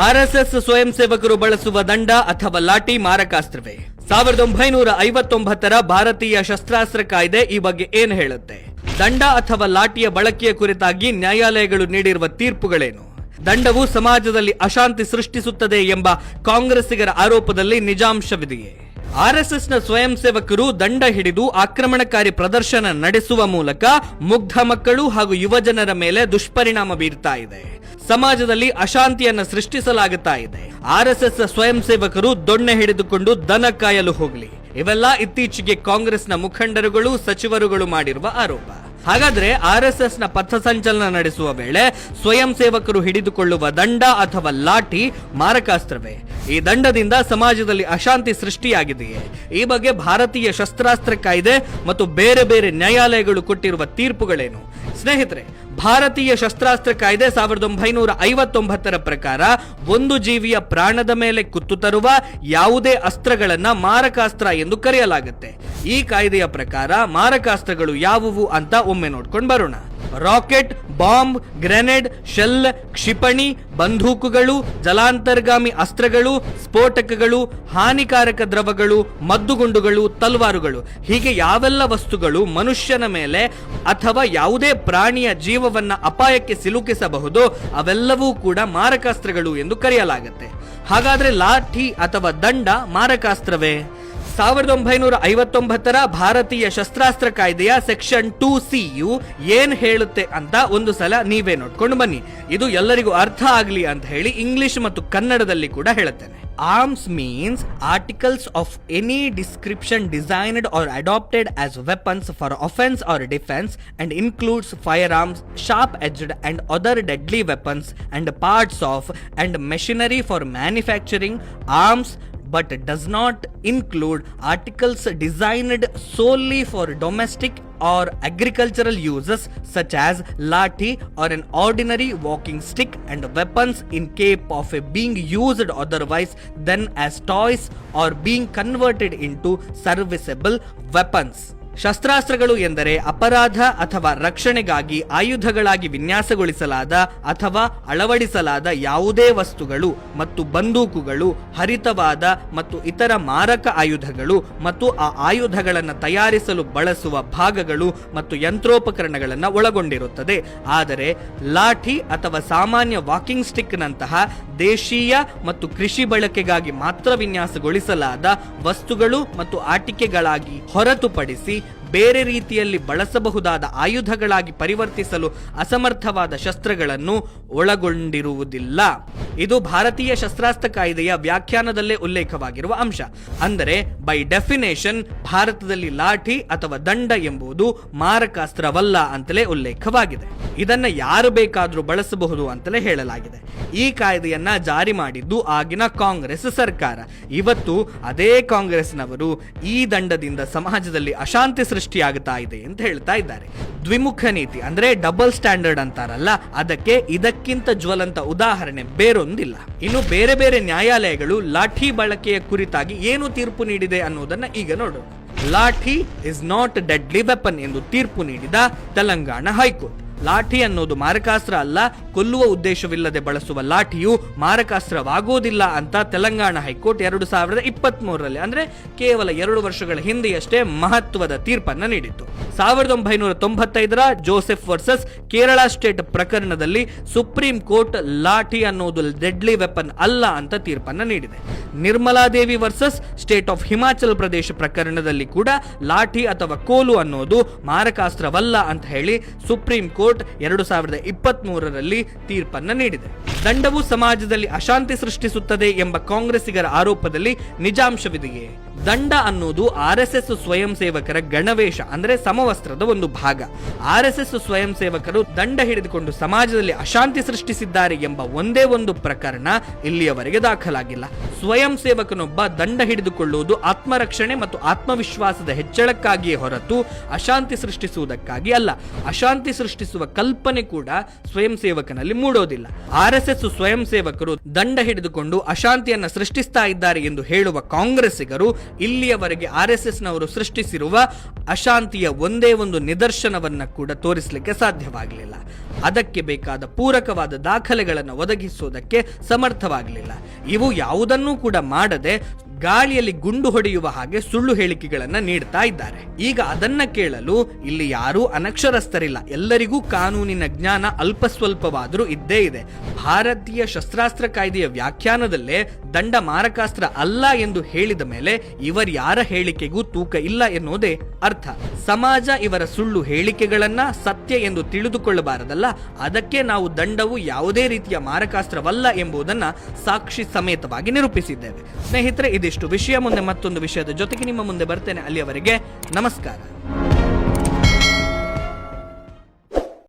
RSS ಸ್ವಯಂ ಸೇವಕರು ಬಳಸುವ ದಂಡ ಅಥವಾ ಲಾಠಿ ಮಾರಕಾಸ್ತ್ರವೇ? ಸಾವಿರದ ಒಂಬೈನೂರ ಐವತ್ತೊಂಬತ್ತರ ಭಾರತೀಯ ಶಸ್ತ್ರಾಸ್ತ್ರ ಕಾಯ್ದೆ ಈ ಬಗ್ಗೆ ಏನು ಹೇಳುತ್ತೆ? ದಂಡ ಅಥವಾ ಲಾಠಿಯ ಬಳಕೆಯ ಕುರಿತಾಗಿ ನ್ಯಾಯಾಲಯಗಳು ನೀಡಿರುವ ತೀರ್ಪುಗಳೇನು? ದಂಡವು ಸಮಾಜದಲ್ಲಿ ಅಶಾಂತಿ ಸೃಷ್ಟಿಸುತ್ತದೆ ಎಂಬ ಕಾಂಗ್ರೆಸ್ಸಿಗರ ಆರೋಪದಲ್ಲಿ ನಿಜಾಂಶವಿದೆಯೇ? ಆರ್ಎಸ್ಎಸ್ನ ಸ್ವಯಂ ಸೇವಕರು ದಂಡ ಹಿಡಿದು ಆಕ್ರಮಣಕಾರಿ ಪ್ರದರ್ಶನ ನಡೆಸುವ ಮೂಲಕ ಮುಗ್ಧ ಮಕ್ಕಳು ಹಾಗೂ ಯುವಜನರ ಮೇಲೆ ದುಷ್ಪರಿಣಾಮ ಬೀರ್ತಾ ಇದೆ. ಸಮಾಜದಲ್ಲಿ ಅಶಾಂತಿಯನ್ನ ಸೃಷ್ಟಿಸಲಾಗುತ್ತಾ ಇದೆ. ಆರ್ಎಸ್ಎಸ್ ಸ್ವಯಂ ಸೇವಕರು ದೊಣ್ಣೆ ಹಿಡಿದುಕೊಂಡು ದನ ಕಾಯಲು ಹೋಗಲಿ. ಇವೆಲ್ಲ ಇತ್ತೀಚೆಗೆ ಕಾಂಗ್ರೆಸ್ನ ಮುಖಂಡರುಗಳು, ಸಚಿವರುಗಳು ಮಾಡಿರುವ ಆರೋಪ. ಹಾಗಾದ್ರೆ ಆರ್ಎಸ್ಎಸ್ನ ಪಥಸಂಚಲನ ನಡೆಸುವ ವೇಳೆ ಸ್ವಯಂ ಸೇವಕರು ಹಿಡಿದುಕೊಳ್ಳುವ ದಂಡ ಅಥವಾ ಲಾಠಿ ಮಾರಕಾಸ್ತ್ರವೇ? ಈ ದಂಡದಿಂದ ಸಮಾಜದಲ್ಲಿ ಅಶಾಂತಿ ಸೃಷ್ಟಿಯಾಗಿದೆಯೇ? ಈ ಬಗ್ಗೆ ಭಾರತೀಯ ಶಸ್ತ್ರಾಸ್ತ್ರ ಕಾಯ್ದೆ ಮತ್ತು ಬೇರೆ ಬೇರೆ ನ್ಯಾಯಾಲಯಗಳು ಕೊಟ್ಟಿರುವ ತೀರ್ಪುಗಳೇನು? ಸ್ನೇಹಿತರೆ, ಭಾರತೀಯ ಶಸ್ತ್ರಾಸ್ತ್ರ ಕಾಯ್ದೆ ಸಾವಿರದ ಒಂಬೈನೂರ ಐವತ್ತೊಂಬತ್ತರ ಪ್ರಕಾರ ಒಂದು ಜೀವಿಯ ಪ್ರಾಣದ ಮೇಲೆ ಕುತ್ತು ತರುವ ಯಾವುದೇ ಅಸ್ತ್ರಗಳನ್ನ ಮಾರಕಾಸ್ತ್ರ ಎಂದು ಕರೆಯಲಾಗುತ್ತೆ. ಈ ಕಾಯ್ದೆಯ ಪ್ರಕಾರ ಮಾರಕಾಸ್ತ್ರಗಳು ಯಾವುವು ಅಂತ ಒಮ್ಮೆ ನೋಡ್ಕೊಂಡು ಬರೋಣ. ರಾಕೆಟ್, ಬಾಂಬ್, ಗ್ರೆನೇಡ್, ಶೆಲ್, ಕ್ಷಿಪಣಿ, ಬಂದೂಕುಗಳು, ಜಲಾಂತರ್ಗಾಮಿ ಅಸ್ತ್ರಗಳು, ಸ್ಫೋಟಕಗಳು, ಹಾನಿಕಾರಕ ದ್ರವಗಳು, ಮದ್ದುಗುಂಡುಗಳು, ತಲ್ವಾರುಗಳು. ಹೀಗೆ ಯಾವೆಲ್ಲ ವಸ್ತುಗಳು ಮನುಷ್ಯನ ಮೇಲೆ ಅಥವಾ ಯಾವುದೇ ಪ್ರಾಣಿಯ ಜೀವವನ್ನ ಅಪಾಯಕ್ಕೆ ಸಿಲುಕಿಸಬಹುದು ಅವೆಲ್ಲವೂ ಕೂಡ ಮಾರಕಾಸ್ತ್ರಗಳು ಎಂದು ಕರೆಯಲಾಗುತ್ತೆ. ಹಾಗಾದ್ರೆ ಲಾಠಿ ಅಥವಾ ದಂಡ ಮಾರಕಾಸ್ತ್ರವೇ? ಸಾವಿರದ ಒಂಬೈನೂರ ಐವತ್ತೊಂಬತ್ತರ ಭಾರತೀಯ ಶಸ್ತ್ರಾಸ್ತ್ರ ಕಾಯ್ದೆಯ ಸೆಕ್ಷನ್ ಟೂ ಸಿ ಯು ಏನ್ ಹೇಳುತ್ತೆ ಅಂತ ಒಂದು ಸಲ ನೀವೇ ನೋಡ್ಕೊಂಡು ಬನ್ನಿ. ಇದು ಎಲ್ಲರಿಗೂ ಅರ್ಥ ಆಗಲಿ ಅಂತ ಹೇಳಿ ಇಂಗ್ಲಿಷ್ ಮತ್ತು ಕನ್ನಡದಲ್ಲಿ ಕೂಡ ಹೇಳುತ್ತೇನೆ. Arms means articles of any description designed or adapted as weapons for offence or defence and includes firearms, sharp edged and other deadly weapons and parts of and machinery for manufacturing arms but does not include articles designed solely for domestic or agricultural uses such as lathi or an ordinary walking stick and weapons in cape of being used otherwise than as toys or being converted into serviceable weapons ಶಸ್ತ್ರಾಸ್ತ್ರಗಳು ಎಂದರೆ ಅಪರಾಧ ಅಥವಾ ರಕ್ಷಣೆಗಾಗಿ ಆಯುಧಗಳಾಗಿ ವಿನ್ಯಾಸಗೊಳಿಸಲಾದ ಅಥವಾ ಅಳವಡಿಸಲಾದ ಯಾವುದೇ ವಸ್ತುಗಳು ಮತ್ತು ಬಂದೂಕುಗಳು, ಹರಿತವಾದ ಮತ್ತು ಇತರ ಮಾರಕ ಆಯುಧಗಳು ಮತ್ತು ಆ ಆಯುಧಗಳನ್ನು ತಯಾರಿಸಲು ಬಳಸುವ ಭಾಗಗಳು ಮತ್ತು ಯಂತ್ರೋಪಕರಣಗಳನ್ನು ಒಳಗೊಂಡಿರುತ್ತದೆ. ಆದರೆ ಲಾಠಿ ಅಥವಾ ಸಾಮಾನ್ಯ ವಾಕಿಂಗ್ ಸ್ಟಿಕ್ನಂತಹ ದೇಶೀಯ ಮತ್ತು ಕೃಷಿ ಬಳಕೆಗಾಗಿ ಮಾತ್ರ ವಿನ್ಯಾಸಗೊಳಿಸಲಾದ ವಸ್ತುಗಳು ಮತ್ತು ಆಟಿಕೆಗಳಾಗಿ ಹೊರತುಪಡಿಸಿ ಬೇರೆ ರೀತಿಯಲ್ಲಿ ಬಳಸಬಹುದಾದ ಆಯುಧಗಳಾಗಿ ಪರಿವರ್ತಿಸಲು ಅಸಮರ್ಥವಾದ ಶಸ್ತ್ರಗಳನ್ನು ಒಳಗೊಂಡಿರುವುದಿಲ್ಲ. ಇದು ಭಾರತೀಯ ಶಸ್ತ್ರಾಸ್ತ್ರ ಕಾಯ್ದೆಯ ವ್ಯಾಖ್ಯಾನದಲ್ಲೇ ಉಲ್ಲೇಖವಾಗಿರುವ ಅಂಶ. ಅಂದರೆ ಬೈ ಡೆಫಿನೇಷನ್ ಭಾರತದಲ್ಲಿ ಲಾಠಿ ಅಥವಾ ದಂಡ ಎಂಬುದು ಮಾರಕಾಸ್ತ್ರವಲ್ಲ ಅಂತಲೇ ಉಲ್ಲೇಖವಾಗಿದೆ. ಇದನ್ನ ಯಾರು ಬೇಕಾದರೂ ಬಳಸಬಹುದು ಅಂತಲೇ ಹೇಳಲಾಗಿದೆ. ಈ ಕಾಯ್ದೆಯನ್ನ ಜಾರಿ ಮಾಡಿದ್ದು ಆಗಿನ ಕಾಂಗ್ರೆಸ್ ಸರ್ಕಾರ. ಇವತ್ತು ಅದೇ ಕಾಂಗ್ರೆಸ್ನವರು ಈ ದಂಡದಿಂದ ಸಮಾಜದಲ್ಲಿ ಅಶಾಂತಿ ಸೃಷ್ಟಿಯಾಗುತ್ತಾ ಇದೆ ಅಂತ ಹೇಳ್ತಾ ಇದ್ದಾರೆ. ದ್ವಿಮುಖ ನೀತಿ, ಅಂದ್ರೆ ಡಬಲ್ ಸ್ಟ್ಯಾಂಡರ್ಡ್ ಅಂತಾರಲ್ಲ, ಅದಕ್ಕೆ ಇದಕ್ಕಿಂತ ಜ್ವಲಂತ ಉದಾಹರಣೆ ಬೇರೊಂದಿಲ್ಲ ಇನ್ನು ಬೇರೆ ಬೇರೆ ನ್ಯಾಯಾಲಯಗಳು ಲಾಠಿ ಬಳಕೆಯ ಕುರಿತಾಗಿ ಏನು ತೀರ್ಪು ನೀಡಿದೆ ಅನ್ನೋದನ್ನ ಈಗ ನೋಡೋಣ lathi is not deadly weapon ಎಂದು ತೀರ್ಪು ನೀಡಿದ ತೆಲಂಗಾಣ ಹೈಕೋರ್ಟ್. ಲಾಠಿ ಅನ್ನೋದು ಮಾರಕಾಸ್ತ್ರ ಅಲ್ಲ ಕೊಲ್ಲುವ ಉದ್ದೇಶವಿಲ್ಲದೆ ಬಳಸುವ ಲಾಠಿಯು ಮಾರಕಾಸ್ತ್ರವಾಗುವುದಿಲ್ಲ ಅಂತ ತೆಲಂಗಾಣ ಹೈಕೋರ್ಟ್ ಎರಡು ಸಾವಿರದ ಇಪ್ಪತ್ತ್ ಮೂರರಲ್ಲಿ ಅಂದ್ರೆ ಕೇವಲ ಎರಡು ವರ್ಷಗಳ ಹಿಂದೆಯಷ್ಟೇ ಮಹತ್ವದ ತೀರ್ಪನ್ನ ನೀಡಿತ್ತು. ಸಾವಿರದ ಒಂಬೈನೂರ ತೊಂಬತ್ತೈದರ ಜೋಸೆಫ್ ವರ್ಸಸ್ ಕೇರಳ ಸ್ಟೇಟ್ ಪ್ರಕರಣದಲ್ಲಿ ಸುಪ್ರೀಂ ಕೋರ್ಟ್ ಲಾಠಿ ಅನ್ನೋದು ಡೆಡ್ಲಿ ವೆಪನ್ ಅಲ್ಲ ಅಂತ ತೀರ್ಪನ್ನ ನೀಡಿದೆ. Nirmala Devi versus state of Himachal Pradesh ಪ್ರಕರಣದಲ್ಲಿ ಕೂಡ ಲಾಠಿ ಅಥವಾ ಕೋಲು ಅನ್ನೋದು ಮಾರಕಾಸ್ತ್ರವಲ್ಲ ಅಂತ ಹೇಳಿ ಸುಪ್ರೀಂ ಕೋರ್ಟ್ ಎರಡು ಸಾವಿರದ ಇಪ್ಪತ್ತ್ ಮೂರರಲ್ಲಿ ತೀರ್ಪನ್ನ ನೀಡಿದೆ. ದಂಡವು ಸಮಾಜದಲ್ಲಿ ಅಶಾಂತಿ ಸೃಷ್ಟಿಸುತ್ತದೆ ಎಂಬ ಕಾಂಗ್ರೆಸ್ಸಿಗರ ಆರೋಪದಲ್ಲಿ ನಿಜಾಂಶವಿದೆಯೇ? ದಂಡ ಅನ್ನೋದು ಆರ್ ಎಸ್ ಎಸ್ ಸ್ವಯಂ ಸೇವಕರ ಗಣವೇಶ, ಅಂದ್ರೆ ಸಮವಸ್ತ್ರದ ಒಂದು ಭಾಗ. ಆರ್ ಎಸ್ ಎಸ್ ಸ್ವಯಂ ಸೇವಕರು ದಂಡ ಹಿಡಿದುಕೊಂಡು ಸಮಾಜದಲ್ಲಿ ಅಶಾಂತಿ ಸೃಷ್ಟಿಸಿದ್ದಾರೆ ಎಂಬ ಒಂದೇ ಒಂದು ಪ್ರಕರಣ ಇಲ್ಲಿಯವರೆಗೆ ದಾಖಲಾಗಿಲ್ಲ. ಸ್ವಯಂ ಸೇವಕನೊಬ್ಬ ದಂಡ ಹಿಡಿದುಕೊಳ್ಳುವುದು ಆತ್ಮರಕ್ಷಣೆ ಮತ್ತು ಆತ್ಮವಿಶ್ವಾಸದ ಹೆಚ್ಚಳಕ್ಕಾಗಿಯೇ ಹೊರತು ಅಶಾಂತಿ ಸೃಷ್ಟಿಸುವುದಕ್ಕಾಗಿ ಅಲ್ಲ. ಅಶಾಂತಿ ಸೃಷ್ಟಿಸುವ ಕಲ್ಪನೆ ಕೂಡ ಸ್ವಯಂ ಸೇವಕನಲ್ಲಿ ಮೂಡೋದಿಲ್ಲ. ಆರ್ ಎಸ್ ಸ್ವಯಂ ಸೇವಕರು ದಂಡ ಹಿಡಿದುಕೊಂಡು ಅಶಾಂತಿಯನ್ನ ಸೃಷ್ಟಿಸ್ತಾ ಇದ್ದಾರೆ ಎಂದು ಹೇಳುವ ಕಾಂಗ್ರೆಸ್ಸಿಗರು ಇಲ್ಲಿಯವರೆಗೆ ಆರ್ ಎಸ್ ಎಸ್ ನವರು ಸೃಷ್ಟಿಸಿರುವ ಅಶಾಂತಿಯ ಒಂದೇ ಒಂದು ನಿದರ್ಶನವನ್ನ ಕೂಡ ತೋರಿಸಲಿಕ್ಕೆ ಸಾಧ್ಯವಾಗಲಿಲ್ಲ. ಅದಕ್ಕೆ ಬೇಕಾದ ಪೂರಕವಾದ ದಾಖಲೆಗಳನ್ನು ಒದಗಿಸುವುದಕ್ಕೆ ಸಮರ್ಥವಾಗಲಿಲ್ಲ. ಇವು ಯಾವುದನ್ನೂ ಕೂಡ ಮಾಡದೆ ಗಾಳಿಯಲ್ಲಿ ಗುಂಡು ಹೊಡೆಯುವ ಹಾಗೆ ಸುಳ್ಳು ಹೇಳಿಕೆಗಳನ್ನ ನೀಡ್ತಾ ಇದ್ದಾರೆ. ಈಗ ಅದನ್ನ ಕೇಳಲು ಇಲ್ಲಿ ಯಾರೂ ಅನಕ್ಷರಸ್ಥರಿಲ್ಲ. ಎಲ್ಲರಿಗೂ ಕಾನೂನಿನ ಜ್ಞಾನ ಅಲ್ಪ ಸ್ವಲ್ಪವಾದರೂ ಇದ್ದೇ ಇದೆ. ಭಾರತೀಯ ಶಸ್ತ್ರಾಸ್ತ್ರ ಕಾಯ್ದೆಯ ವ್ಯಾಖ್ಯಾನದಲ್ಲೇ ದಂಡ ಮಾರಕಾಸ್ತ್ರ ಅಲ್ಲ ಎಂದು ಹೇಳಿದ ಮೇಲೆ ಇವರ ಯಾರ ಹೇಳಿಕೆಗೂ ತೂಕ ಇಲ್ಲ ಎನ್ನುವುದೇ ಅರ್ಥ. ಸಮಾಜ ಇವರ ಸುಳ್ಳು ಹೇಳಿಕೆಗಳನ್ನ ಸತ್ಯ ಎಂದು ತಿಳಿದುಕೊಳ್ಳಬಾರದಲ್ಲ, ಅದಕ್ಕೆ ನಾವು ದಂಡವು ಯಾವುದೇ ರೀತಿಯ ಮಾರಕಾಸ್ತ್ರವಲ್ಲ ಎಂಬುದನ್ನ ಸಾಕ್ಷಿ ಸಮೇತವಾಗಿ ನಿರೂಪಿಸಿದ್ದೇವೆ. ಸ್ನೇಹಿತರೆ ಇದಿಷ್ಟು ವಿಷಯ ಮುಂದೆ ಮತ್ತೊಂದು ವಿಷಯದ ಜೊತೆಗೆ ನಿಮ್ಮ ಮುಂದೆ ಬರ್ತೇನೆ ಅಲ್ಲಿಯವರೆಗೆ ನಮಸ್ಕಾರ.